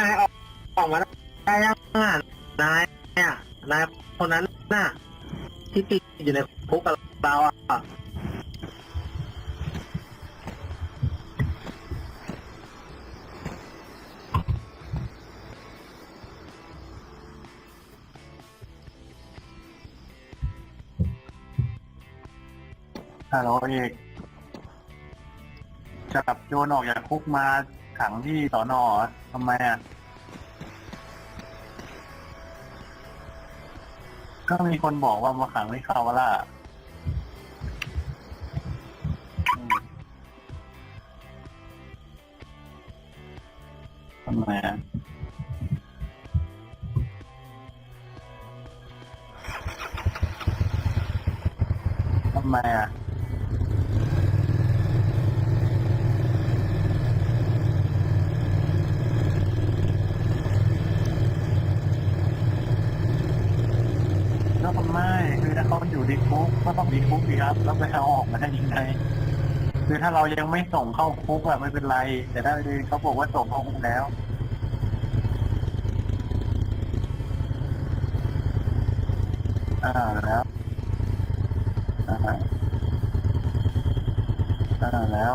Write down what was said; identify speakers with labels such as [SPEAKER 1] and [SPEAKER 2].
[SPEAKER 1] นายออกออกมาได้ยังอะนายอะนายคนนั้นน่ะที่ติดอยู่ในคุกกับเราอะ
[SPEAKER 2] ฮัลโหลเอกจับโยนออกจากคุกมา ขังที่สอนอทำไมอะ ก็มีคนบอกว่ามาขังที่คาวาล่าอืมทำไมอะทำไมอะ ก็ไม่คือถ้าเขาอยู่ในคุกก็ต้องมีคุกดีครับแล้วไปเอาออกมาได้ยังไงคือถ้าเรายังไม่ส่งเข้าคุกอะไม่เป็นไร แต่ถ้าเขาบอกว่าส่งเข้าคุกแล้วอ่าแล้วอ่าอ่าแล้ว